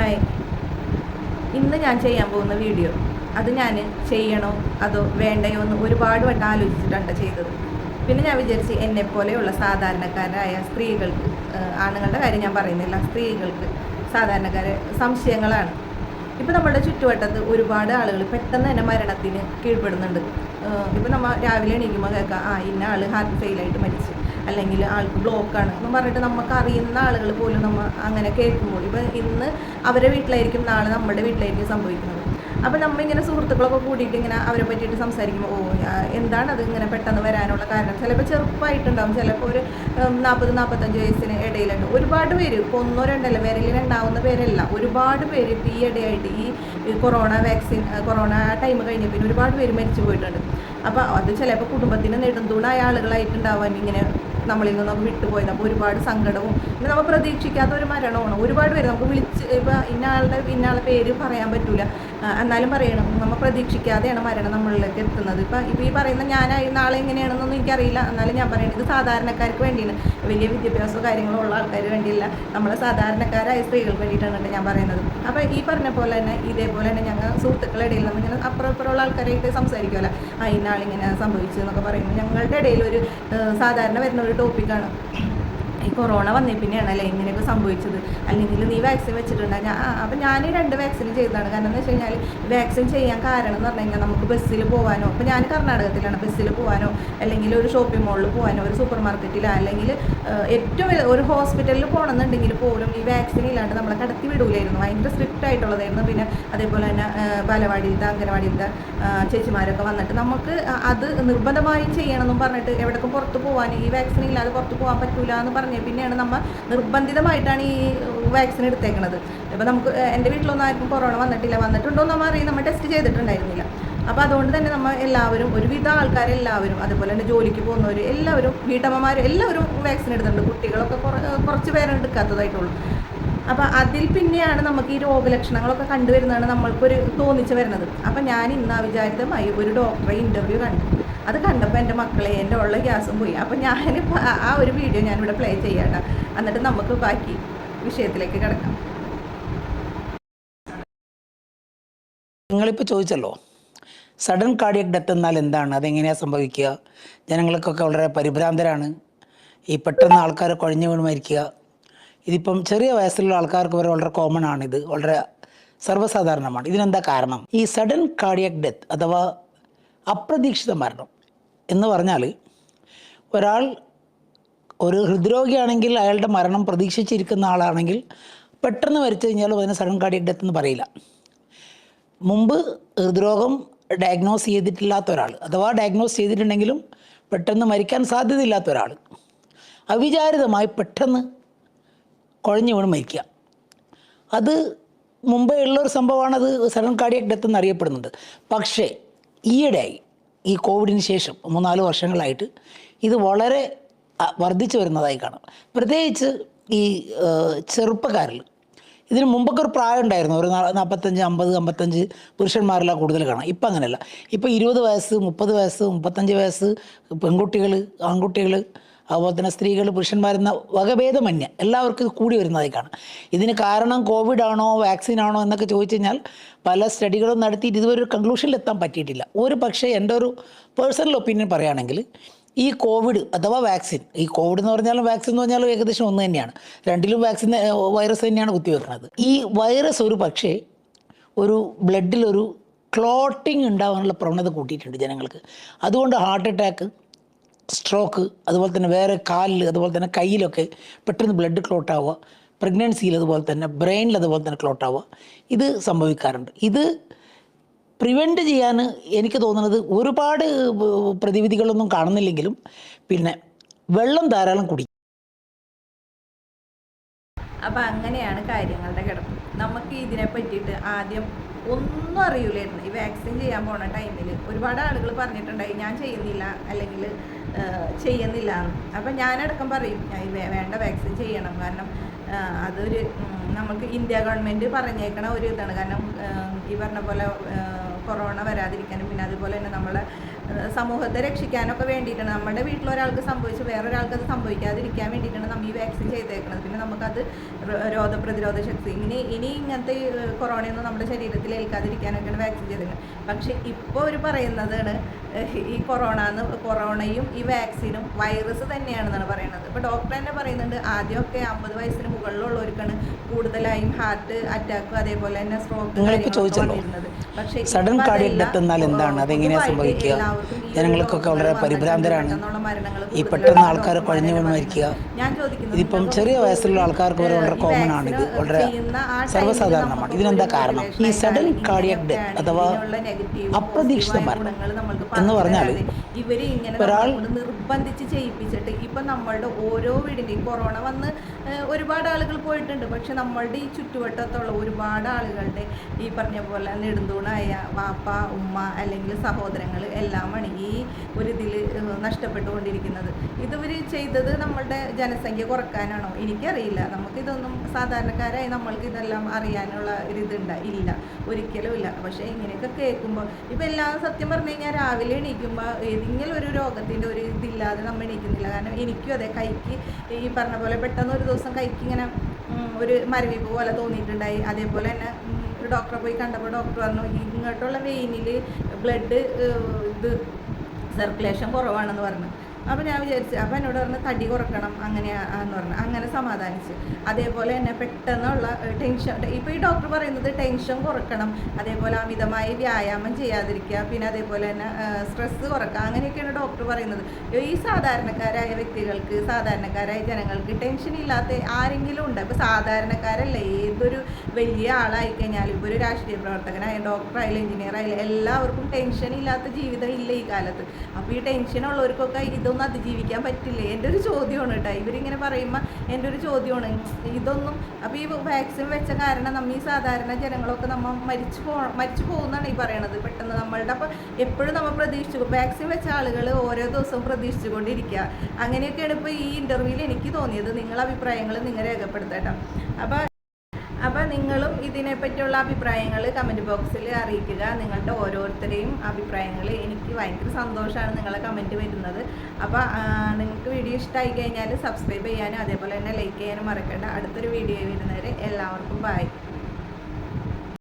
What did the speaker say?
Hi. ഇന്ന് ഞാൻ ചെയ്യാൻ പോകുന്ന വീഡിയോ. അത് ഞാൻ ചെയ്യണോ? അതോ വേണ്ടയോ എന്ന് ഒരുപാട് വട്ടം ആലോചിച്ചിട്ടാണ് ചെയ്തത്. പിന്നെ ഞാൻ വിചാരിച്ച് എന്നെ പോലെയുള്ള സാധാരണക്കാരായ സ്ത്രീകൾക്ക് ആണുങ്ങളുടെ കാര്യം ഞാൻ പറയുന്നില്ല. സ്ത്രീകൾക്ക് സാധാരണക്കാരെ സംശയങ്ങളാണ്. ഇപ്പം നമ്മുടെ ചുറ്റുവട്ടത്ത് ഒരുപാട് ആളുകൾ പെട്ടെന്ന് തന്നെ മരണത്തിന് കീഴ്പ്പെടുന്നുണ്ട്. ഇപ്പം നമ്മൾ രാവിലെ എണീക്കുമ്പോൾ കേൾക്കാം ആ ഇന്ന ആൾ ഹാർട്ട് ഫെയിലായിട്ട് മരിച്ചു. അല്ലെങ്കിൽ ആൾക്ക് ബ്ലോക്കാണ് എന്ന് പറഞ്ഞിട്ട് നമുക്ക് അറിയുന്ന ആളുകൾ പോലും നമ്മൾ അങ്ങനെ കേൾക്കുമ്പോൾ ഇപ്പം ഇന്ന് അവരുടെ വീട്ടിലായിരിക്കും നാളെ നമ്മുടെ വീട്ടിലായിരിക്കും സംഭവിക്കുന്നത്. അപ്പം നമ്മ ഇങ്ങനെ സുഹൃത്തുക്കളൊക്കെ കൂടിയിട്ട് ഇങ്ങനെ അവരെ പറ്റിയിട്ട് സംസാരിക്കുമ്പോൾ ഓ എന്താണ് അത് ഇങ്ങനെ പെട്ടെന്ന് വരാനുള്ള കാരണം? ചിലപ്പോൾ ചെറുപ്പമായിട്ടുണ്ടാവും ചിലപ്പോൾ ഒരു നാൽപ്പത് നാൽപ്പത്തഞ്ച് വയസ്സിന് ഇടയിലുണ്ട്. ഒരുപാട് പേര് ഇപ്പോൾ ഒന്നോ രണ്ടല്ല വിരലിലുണ്ടാവുന്ന പേരല്ല ഒരുപാട് പേര് ഇപ്പോൾ ഈ ഇടയായിട്ട് ഈ കൊറോണ വാക്സിൻ കൊറോണ ടൈം കഴിഞ്ഞ പിന്നെ ഒരുപാട് പേര് മരിച്ചു പോയിട്ടുണ്ട്. അപ്പോൾ അത് ചിലപ്പോൾ കുടുംബത്തിന് നെടുന്തൂണായ ആളുകളായിട്ടുണ്ടാവാൻ ഇങ്ങനെ നമ്മളിൽ നിന്നൊക്കെ വിട്ടുപോയത്. അപ്പോൾ ഒരുപാട് സങ്കടവും പിന്നെ നമ്മൾ പ്രതീക്ഷിക്കാത്ത ഒരു മരണമാണ് ഒരുപാട് പേര് നമുക്ക് വിളിച്ച് ഇപ്പോൾ ഇന്ന ആളുടെ പേര് പറയാൻ പറ്റൂല. ആ, എന്നാലും പറയണം. നമ്മൾ പ്രതീക്ഷിക്കാതെയാണ് മരണം നമ്മളിലേക്ക് എത്തുന്നത്. ഇപ്പം ഇപ്പോൾ ഈ പറയുന്ന ഞാനായി നാളെ എങ്ങനെയാണെന്നൊന്നും എനിക്കറിയില്ല. എന്നാലും ഞാൻ പറയുന്നത് ഇത് സാധാരണക്കാർക്ക് വേണ്ടിയാണ്. വലിയ വിദ്യാഭ്യാസമോ കാര്യങ്ങളോ ഉള്ള ആൾക്കാർ വേണ്ടിയില്ല. നമ്മളെ സാധാരണക്കാരായ സ്ത്രീകൾക്ക് വേണ്ടിയിട്ടാണ് ഞാൻ പറയുന്നത്. അപ്പോൾ ഈ പറഞ്ഞ പോലെ തന്നെ ഇതേപോലെ തന്നെ ഞങ്ങൾ സുഹൃത്തുക്കളുടെ ഇടയിൽ നമ്മളിങ്ങനെ അപ്പുറം ഇപ്പുറമുള്ള ആൾക്കാരായിട്ട് സംസാരിക്കുമല്ലോ ആ ഇന്നാളിങ്ങനെ സംഭവിച്ചു എന്നൊക്കെ പറയുമ്പോൾ ഞങ്ങളുടെ ഇടയിൽ ഒരു സാധാരണ വരുന്ന ഒരു ടോപ്പിക്കാണ് ഈ കൊറോണ വന്നേ പിന്നെയാണ് അല്ലേ ഇങ്ങനെയൊക്കെ സംഭവിച്ചത്? അല്ലെങ്കിൽ നീ വാക്സിൻ വെച്ചിട്ടുണ്ട്? ഞാൻ ആ അപ്പം ഞാൻ രണ്ട് വാക്സിൻ ചെയ്തതാണ്. കാരണം എന്ന് വെച്ച് കഴിഞ്ഞാൽ വാക്സിൻ ചെയ്യാൻ കാരണം എന്ന് പറഞ്ഞു കഴിഞ്ഞാൽ നമുക്ക് ബസ്സിൽ പോകാനോ അപ്പോൾ ഞാൻ കർണാടകത്തിലാണ് ബസ്സിൽ പോകാനോ അല്ലെങ്കിൽ ഒരു ഷോപ്പിംഗ് മോളിൽ പോകാനോ ഒരു സൂപ്പർ മാർക്കറ്റിലോ അല്ലെങ്കിൽ ഏറ്റവും ഒരു ഹോസ്പിറ്റലിൽ പോകണമെന്നുണ്ടെങ്കിൽ പോലും ഈ വാക്സിൻ ഇല്ലാണ്ട് നമ്മളെ കടത്തി വിടൂലായിരുന്നു. ഭയങ്കര സ്ട്രിക്റ്റ് ആയിട്ടുള്ളതായിരുന്നു. പിന്നെ അതേപോലെ തന്നെ ബാലവാടിയിലത്തെ അംഗനവാടിയിലത്തെ ചേച്ചിമാരൊക്കെ വന്നിട്ട് നമുക്ക് അത് നിർബന്ധമായും ചെയ്യണമെന്നും പറഞ്ഞിട്ട് എവിടേക്കും പുറത്ത് പോകാൻ ഈ വാക്സിൻ ഇല്ലാതെ പുറത്ത് പോകാൻ പറ്റൂല എന്ന് പറഞ്ഞ് പിന്നെയാണ് നമ്മൾ നിർബന്ധിതമായിട്ടാണ് ഈ വാക്സിൻ എടുത്തേക്കുന്നത് ഇപ്പം നമുക്ക് എന്റെ വീട്ടിലൊന്നും ആർക്കും കൊറോണ വന്നിട്ടില്ല. വന്നിട്ടുണ്ടോ എന്ന് നമ്മൾ അറിയാം. നമ്മൾ ടെസ്റ്റ് ചെയ്തിട്ടുണ്ടായിരുന്നില്ല. അപ്പോൾ അതുകൊണ്ട് തന്നെ നമ്മൾ എല്ലാവരും ഒരുവിധ ആൾക്കാരെല്ലാവരും അതുപോലെ തന്നെ ജോലിക്ക് പോകുന്നവർ എല്ലാവരും വീട്ടമ്മമാർ എല്ലാവരും വാക്സിൻ എടുത്തിട്ടുണ്ട്. കുട്ടികളൊക്കെ കുറ- കുറച്ച് പേരെ എടുക്കാത്തതായിട്ടുള്ളൂ. അപ്പോൾ അതിൽ പിന്നെയാണ് നമുക്ക് ഈ രോഗലക്ഷണങ്ങളൊക്കെ കണ്ടുവരുന്നതാണ് നമ്മൾക്കൊരു തോന്നിച്ച് വരുന്നത്. അപ്പോൾ ഞാൻ ഇന്ന് വിചാരിതമായി ഒരു ഡോക്ടറെ ഇന്റർവ്യൂ കണ്ടു. അത് കണ്ടപ്പോൾ എന്റെ മക്കളെ എന്റെ ഉള്ള ഗ്യാസും പോയി. അപ്പോൾ ഞാൻ ആ ഒരു വീഡിയോ ഞാനിവിടെ പ്ലേ ചെയ്യാട്ടോ. എന്നിട്ട് നമുക്ക് ബാക്കി വിഷയത്തിലേക്ക് കിടക്കാം. നിങ്ങളിപ്പോൾ ചോദിച്ചല്ലോ സഡൻ കാർഡിയക് ഡെത്ത് എന്നാൽ എന്താണ്? അതെങ്ങനെയാണ് സംഭവിക്കുക? ജനങ്ങൾക്കൊക്കെ വളരെ പരിഭ്രാന്തരാണ്. ഈ പെട്ടെന്ന് ആൾക്കാരെ കുഴഞ്ഞു വീണ് മരിക്കുക. ഇതിപ്പം ചെറിയ വയസ്സിലുള്ള ആൾക്കാർക്ക് വരെ വളരെ കോമൺ ആണ് ഇത്. വളരെ സർവസാധാരണമാണ്. ഇതിനെന്താ കാരണം? ഈ സഡൻ കാർഡിയക് ഡെത്ത് അഥവാ അപ്രതീക്ഷിത മരണം എന്ന് പറഞ്ഞാൽ ഒരാൾ ഒരു ഹൃദ്രോഗിയാണെങ്കിൽ അയാളുടെ മരണം പ്രതീക്ഷിച്ചിരിക്കുന്ന ആളാണെങ്കിൽ പെട്ടെന്ന് മരിച്ചു കഴിഞ്ഞാലും അതിനെ സഡൻ കാർഡിയക് ഡെത്ത് എന്ന് പറയില്ല. മുമ്പ് ഹൃദ്രോഗം ഡയഗ്നോസ് ചെയ്തിട്ടില്ലാത്ത ഒരാൾ അഥവാ ഡയഗ്നോസ് ചെയ്തിട്ടുണ്ടെങ്കിലും പെട്ടെന്ന് മരിക്കാൻ സാധ്യതയില്ലാത്ത ഒരാൾ അവിചാരിതമായി പെട്ടെന്ന് കുഴഞ്ഞു വീണ് മരിക്കുക. അത് മുമ്പേ ഉള്ളൊരു സംഭവമാണ് അത് സഡൻ കാർഡിയക് ഡെത്ത് എന്ന് അറിയപ്പെടുന്നുണ്ട് പക്ഷേ ഈയിടെയായി ഈ കോവിഡിന് ശേഷം മൂന്നാൽ വർഷങ്ങളായിട്ട് ഇത് വളരെ വർദ്ധിച്ചു വരുന്നതായി കാണാം. പ്രത്യേകിച്ച് ഈ ചെറുപ്പക്കാരിൽ. ഇതിന് മുമ്പൊക്കെ ഒരു പ്രായം ഉണ്ടായിരുന്നു. ഒരു നാൽപ്പത്തഞ്ച് അമ്പത് അമ്പത്തഞ്ച് പുരുഷന്മാരെല്ലാം കൂടുതൽ കാണാം. ഇപ്പം അങ്ങനെയല്ല. ഇപ്പം ഇരുപത് വയസ്സ് മുപ്പത് വയസ്സ് മുപ്പത്തഞ്ച് വയസ്സ് പെൺകുട്ടികൾ ആൺകുട്ടികൾ അതുപോലെ തന്നെ സ്ത്രീകൾ പുരുഷന്മാരെന്ന വകഭേദമന്യ എല്ലാവർക്കും കൂടി വരുന്നതായി കാണാം. ഇതിന് കാരണം കോവിഡ് ആണോ വാക്സിൻ ആണോ എന്നൊക്കെ ചോദിച്ചു കഴിഞ്ഞാൽ പല സ്റ്റഡികളും നടത്തിയിട്ട് ഇതുവരെ ഒരു കൺക്ലൂഷനിൽ എത്താൻ പറ്റിയിട്ടില്ല. ഒരു പക്ഷേ എന്റെ ഒരു പേഴ്സണൽ ഒപ്പീനിയൻ പറയുകയാണെങ്കിൽ ഈ കോവിഡ് അഥവാ വാക്സിൻ ഈ കോവിഡ് എന്ന് പറഞ്ഞാലും വാക്സിൻ എന്ന് പറഞ്ഞാലും ഏകദേശം ഒന്ന് തന്നെയാണ്. രണ്ടിലും വാക്സിൻ വൈറസ് തന്നെയാണ് കുത്തിവെക്കുന്നത്. ഈ വൈറസ് ഒരു പക്ഷേ ഒരു ബ്ലഡിലൊരു ക്ലോട്ടിങ് ഉണ്ടാകാനുള്ള പ്രവണത കൂട്ടിയിട്ടുണ്ട് ജനങ്ങൾക്ക്. അതുകൊണ്ട് ഹാർട്ട് അറ്റാക്ക് സ്ട്രോക്ക് അതുപോലെ തന്നെ വേറെ കാലിൽ അതുപോലെ തന്നെ കയ്യിലൊക്കെ പെട്ടെന്ന് ബ്ലഡ് ക്ലോട്ട് ആവുക പ്രഗ്നൻസിയിൽ അതുപോലെ തന്നെ ബ്രെയിനിൽ അതുപോലെ തന്നെ ക്ലോട്ട് ആവുക ഇത് സംഭവിക്കാറുണ്ട്. ഇത് പ്രിവെന്റ് ചെയ്യാൻ എനിക്ക് തോന്നുന്നത് ഒരുപാട് പ്രതിവിധികളൊന്നും കാണുന്നില്ലെങ്കിലും പിന്നെ വെള്ളം ധാരാളം കുടി അപ്പം അങ്ങനെയാണ് കാര്യങ്ങളുടെ കിടപ്പ്. നമുക്ക് ഇതിനെ പറ്റിയിട്ട് ആദ്യം ഒന്നും അറിയില്ലായിരുന്നു ഈ വാക്സിൻ ചെയ്യാൻ പോണ ടൈമിൽ ഒരുപാട് ആളുകൾ പറഞ്ഞിട്ടുണ്ടായി ഞാൻ ചെയ്യുന്നില്ല അല്ലെങ്കിൽ ചെയ്യുന്നില്ല എന്ന്. അപ്പം ഞാനടക്കം പറയും വേണ്ട വാക്സിൻ ചെയ്യണം. കാരണം അതൊരു നമുക്ക് ഇന്ത്യ ഗവൺമെന്റ് പറഞ്ഞേക്കണ ഒരു ഇതാണ്. കാരണം ഈ പറഞ്ഞ പോലെ കൊറോണ വരാതിരിക്കാനും പിന്നെ അതുപോലെ തന്നെ നമ്മളെ സമൂഹത്തെ രക്ഷിക്കാനൊക്കെ വേണ്ടിയിട്ടാണ്. നമ്മുടെ വീട്ടിലൊരാൾക്ക് സംഭവിച്ച് വേറൊരാൾക്ക് അത് സംഭവിക്കാതിരിക്കാൻ വേണ്ടിയിട്ടാണ് നമ്മൾ ഈ വാക്സിൻ ചെയ്തേക്കുന്നത് പിന്നെ നമുക്കത് രോഗപ്രതിരോധ ശക്തി ഇനി ഇനി ഇങ്ങനത്തെ കൊറോണയൊന്നും നമ്മുടെ ശരീരത്തിൽ ഏൽക്കാതിരിക്കാനൊക്കെയാണ് വാക്സിൻ ചെയ്തേക്കുന്നത് പക്ഷെ ഇപ്പോൾ ഒരു പറയുന്നതാണ് ഈ കൊറോണ എന്ന് കൊറോണയും ഈ വാക്സിനും വൈറസ് തന്നെയാണെന്നാണ് പറയുന്നത്. ഇപ്പോൾ ഡോക്ടർ തന്നെ പറയുന്നുണ്ട് ആദ്യമൊക്കെ അമ്പത് വയസ്സിന് മുകളിലുള്ളവർക്കാണ് കൂടുതലായും ഹാർട്ട് അറ്റാക്ക് അതേപോലെ തന്നെ സ്ട്രോക്ക് പക്ഷേ സഡൻ എന്നാൽ എന്താണ്? സംഭവിക്കുക? ജനങ്ങൾക്കൊക്കെ വളരെ പരിഭ്രാന്തരാണ്. ഈ പെട്ടെന്ന് ആൾക്കാർ കുഴഞ്ഞു വീണ് മരിക്കുക. ഇതിപ്പം ചെറിയ വയസ്സിലുള്ള ആൾക്കാർക്ക് വരെ വളരെ കോമൺ ആണ് ഇത്. വളരെ സർവസാധാരണമാണ്. ഇതിനെന്താ കാരണം? ഈ സഡൻ കാർഡിയക് ഡെത്ത് അഥവാ അപ്രതീക്ഷിത മരണം എന്ന് പറഞ്ഞാൽ ഒരാൾ നിർബന്ധിച്ച് ചെയ്യിപ്പിച്ചിട്ട് ഇപ്പൊ നമ്മളുടെ ഓരോ വീടിന്റെയും കൊറോണ വന്ന് ഒരുപാട് ആളുകൾ പോയിട്ടുണ്ട് പക്ഷെ നമ്മളുടെ ഈ ചുറ്റുവട്ടത്തുള്ള ഒരുപാട് ആളുകളുടെ ഈ പറഞ്ഞ പോലെ നെടുന്തൂണായ വാപ്പ ഉമ്മ അല്ലെങ്കിൽ സഹോദരങ്ങൾ എല്ലാമാണ് ഈ ഒരു ഇതിൽ നഷ്ടപ്പെട്ടുകൊണ്ടിരിക്കുന്നത്. ഇതുവർ ചെയ്തത് നമ്മളുടെ ജനസംഖ്യ കുറക്കാനാണോ? എനിക്കറിയില്ല. നമുക്കിതൊന്നും സാധാരണക്കാരായി നമ്മൾക്ക് ഇതെല്ലാം അറിയാനുള്ള ഒരിതുണ്ട ഇല്ല. ഒരിക്കലും ഇല്ല. പക്ഷേ ഇങ്ങനെയൊക്കെ കേൾക്കുമ്പോൾ ഇപ്പം എല്ലാം സത്യം പറഞ്ഞു കഴിഞ്ഞാൽ രാവിലെ എണീക്കുമ്പോൾ ഏതെങ്കിലും ഒരു രോഗത്തിന്റെ ഒരു ഇതില്ലാതെ നമ്മൾ എണീക്കുന്നില്ല. കാരണം എനിക്കും അതെ കൈക്ക് ഈ പറഞ്ഞ പോലെ പെട്ടെന്ന് ഒരു ദിവസം കൈക്ക് ഇങ്ങനെ ഒരു മരവിപ്പ് പോലെ തോന്നിയിട്ടുണ്ടായി. അതേപോലെ തന്നെ ഡോക്ടറെ പോയി കണ്ടപ്പോൾ ഡോക്ടർ പറഞ്ഞു ഇങ്ങോട്ടുള്ള വെയിനിൽ ബ്ലഡ് ഇത് സർക്കുലേഷൻ കുറവാണെന്ന് പറഞ്ഞു. അപ്പോൾ ഞാൻ വിചാരിച്ചു അപ്പോൾ എന്നോട് പറഞ്ഞു തടി കുറക്കണം അങ്ങനെയാന്ന് പറഞ്ഞു. അങ്ങനെ സമാധാനിച്ച്. അതേപോലെ തന്നെ പെട്ടെന്നുള്ള ടെൻഷൻ ഇപ്പോൾ ഈ ഡോക്ടർ പറയുന്നത് ടെൻഷൻ കുറക്കണം അതേപോലെ അമിതമായി വ്യായാമം ചെയ്യാതിരിക്കുക പിന്നെ അതേപോലെ തന്നെ സ്ട്രെസ്സ് കുറക്കുക അങ്ങനെയൊക്കെയാണ് ഡോക്ടർ പറയുന്നത്. ഈ സാധാരണക്കാരായ വ്യക്തികൾക്ക് സാധാരണക്കാരായ ജനങ്ങൾക്ക് ടെൻഷൻ ഇല്ലാത്ത ആരെങ്കിലും ഉണ്ട്. ഇപ്പോൾ സാധാരണക്കാരല്ല ഏതൊരു വലിയ ആളായി ഇപ്പോൾ ഒരു രാഷ്ട്രീയ പ്രവർത്തകനായ ഡോക്ടറായാലും എഞ്ചിനീയർ ആയാലും എല്ലാവർക്കും ടെൻഷൻ ഇല്ലാത്ത ജീവിതം ഇല്ല ഈ കാലത്ത്. അപ്പോൾ ഈ ടെൻഷൻ ഉള്ളവർക്കൊക്കെ ഇതൊന്നും അതിജീവിക്കാൻ പറ്റില്ലേ? എന്റെ ഒരു ചോദ്യമാണ് കേട്ടോ. ഇവരിങ്ങനെ പറയുമ്പോൾ എന്റെ ഒരു ചോദ്യമാണ്. ഇതൊന്നും അപ്പോൾ ഈ വാക്സിൻ വെച്ച കാരണം നമ്മൾ ഈ സാധാരണ ജനങ്ങളൊക്കെ നമ്മൾ മരിച്ചു പോ മരിച്ചു പോകുന്നതാണ് ഈ പറയണത് പെട്ടെന്ന് നമ്മളുടെ. അപ്പോൾ എപ്പോഴും നമ്മൾ പ്രതീക്ഷിച്ചു വാക്സിൻ വെച്ച ആളുകൾ ഓരോ ദിവസവും പ്രതീക്ഷിച്ചുകൊണ്ടിരിക്കുക. അങ്ങനെയൊക്കെയാണ് ഇപ്പോൾ ഈ ഇന്റർവ്യൂവിൽ എനിക്ക് തോന്നിയത്. നിങ്ങളുടെ അഭിപ്രായങ്ങൾ നിങ്ങൾ രേഖപ്പെടുത്തട്ടോ. അപ്പോൾ അപ്പോൾ നിങ്ങളും ഇതിനെപ്പറ്റിയുള്ള അഭിപ്രായങ്ങൾ കമന്റ് ബോക്സിൽ അറിയിക്കുക. നിങ്ങളുടെ ഓരോരുത്തരെയും അഭിപ്രായങ്ങൾ എനിക്ക് ഭയങ്കര സന്തോഷമാണ് നിങ്ങളെ കമന്റ് വരുന്നത്. അപ്പോൾ നിങ്ങൾക്ക് വീഡിയോ ഇഷ്ടമായി കഴിഞ്ഞാൽ സബ്സ്ക്രൈബ് ചെയ്യാനും അതേപോലെ തന്നെ ലൈക്ക് ചെയ്യാനും മറക്കേണ്ട. അടുത്തൊരു വീഡിയോ വരുന്നവരെ എല്ലാവർക്കും ബൈ